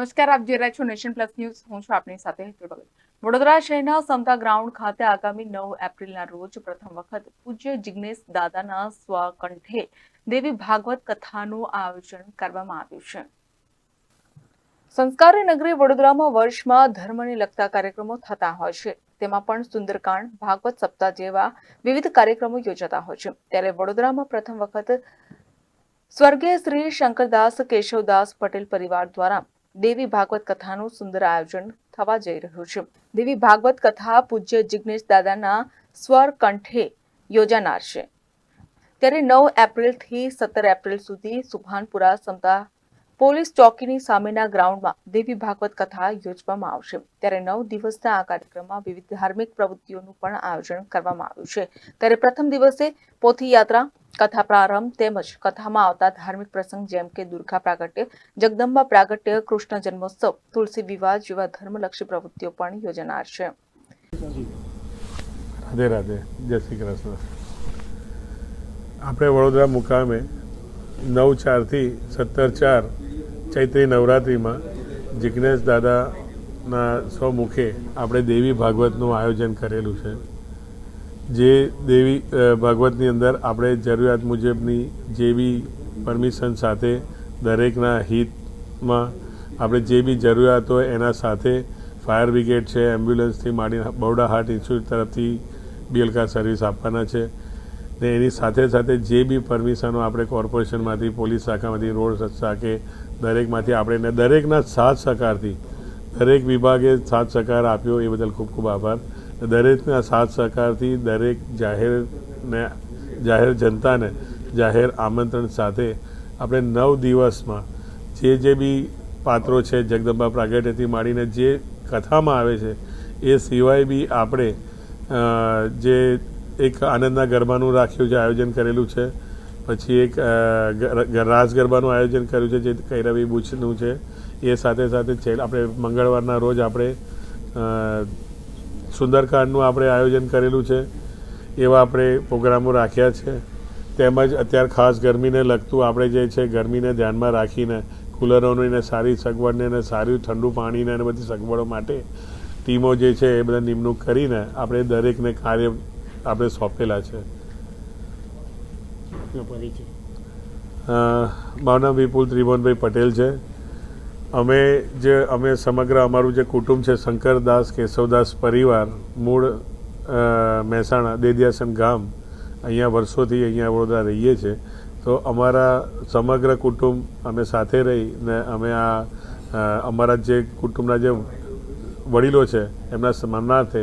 નમસ્કાર, આપ જોઈ રહ્યા છો નેશન પ્લસ ન્યૂઝ. હું છું આપની સાથે વડોદરા શહેરના સમતા ગ્રાઉન્ડ ખાતે આગામી નવ એપ્રિલના રોજ પ્રથમ વખત પૂજ્ય જિગ્નેશ દાદાના સ્વકંઠે દેવી ભાગવત કથાનું આયોજન કરવામાં આવ્યું છે. સંસ્કારી નગરી વડોદરામાં વર્ષમાં ધર્મને લગતા કાર્યક્રમો થતા હોય છે. તેમાં પણ સુંદરકાંડ, ભાગવત સપ્તાહ જેવા વિવિધ કાર્યક્રમો યોજાતા હોય છે. ત્યારે વડોદરામાં પ્રથમ વખત સ્વર્ગીય શ્રી શંકરદાસ કેશવદાસ પટેલ પરિવાર દ્વારા દેવી ભાગવત કથાનું સુંદર આયોજન થવા જઈ રહ્યું છે. દેવી ભાગવત કથા પૂજ્ય જિગ્નેશ દાદાના સ્વર કંઠે યોજાનાર છે. ત્યારે નવ એપ્રિલથી સત્તર એપ્રિલ સુધી સુભાનપુરા સમતા પોલીસ ચોકીની સામેના ગ્રાઉન્ડમાં દેવી ભાગવત કથા યોજવામાં આવશે. ત્યારે નવ દિવસના આ કાર્યક્રમમાં વિવિધ ધાર્મિક પ્રવૃત્તિઓનું પણ આયોજન કરવામાં આવ્યું છે. ત્યારે પ્રથમ દિવસે પોથી યાત્રા કથા પ્રારંભ તેમજ કથામાં આવતા ધાર્મિક પ્રસંગ જેમ કે દુર્ગા પ્રાગટ્ય, જગદંબા પ્રાગટ્ય, કૃષ્ણ જન્મોત્સવ, તુલસી વિવાહ જેવા ધર્મલક્ષી પ્રવૃત્તિઓ પણ યોજાનાર છે. રાધે રાધે. જય શ્રી કૃષ્ણ. આપણે વડોદરા મુકામે નવ ચારથી સત્તર ચાર ચૈત્રી નવરાત્રિમાં જિજ્ઞેશ દાદાના સ્વમુખે આપણે દેવી ભાગવતનું આયોજન કરેલું છે. જે દેવી ભાગવતની અંદર આપણે જરૂરિયાત મુજબની જે બી પરમિશન સાથે દરેકના હિતમાં આપણે જે બી જરૂરિયાત હોય એના સાથે ફાયર બ્રિગેડ છે, એમ્બ્યુલન્સથી માંડીને બરોડા હાર્ટ ઇન્સ્ટિટ્યૂટ તરફથી બીએલકા સર્વિસ આપવાના છે. ને એની સાથે સાથે જે બી પરમિશનો આપણે કોર્પોરેશનમાંથી, પોલીસ શાખામાંથી, રોડ શાખે, દરેકમાંથી આપણે દરેકના સાથ સહકારથી, દરેક વિભાગે સાથ સહકાર આપ્યો, એ બદલ ખૂબ ખૂબ આભાર. દરેકના સાથ સહકારથી દરેક જાહેરને જાહેર જનતાને જાહેર આમંત્રણ સાથે આપણે નવ દિવસમાં જે જે બી પાત્રો છે, જગદંબા પ્રાગટ્યથી માંડીને જે કથામાં આવે છે, એ સિવાય બી આપણે જે એક આનંદના ગરબાનું રાખ્યું છે આયોજન કરેલું છે. પછી એક રાસ ગરબાનું આયોજન કર્યું છે જે કૈરવી બુચનું છે. એ સાથે સાથે છે, આપણે મંગળવારના રોજ આપણે સુંદરકાંડનું આપણે આયોજન કરેલું છે. એવા આપણે પ્રોગ્રામો રાખ્યા છે. તેમજ અત્યારે ખાસ ગરમીને લગતું આપણે જે છે ગરમીને ધ્યાનમાં રાખીને, કુલરોની ને સારી સગવડને ને સારું ઠંડુ પાણીને અને બધી સગવડો માટે, ટીમો જે છે એ બધા નિમણૂક કરીને આપણે દરેકને કાર્ય આપણે સોંપેલા છે. મારું નામ વિપુલ ત્રિભુવનભાઈ પટેલ છે. અમે જે અમે સમગ્ર અમારું જે કુટુંબ છે શંકરદાસ કેશવદાસ પરિવાર મૂળ મહેસાણા દેદિયાસન ગામ અહીંયા વર્ષોથી અહીંયા વડોદરા રહીએ છીએ. તો અમારા સમગ્ર કુટુંબ અમે સાથે રહી ને અમે આ અમારા જે કુટુંબના જે વડીલો છે એમના સન્માનાર્થે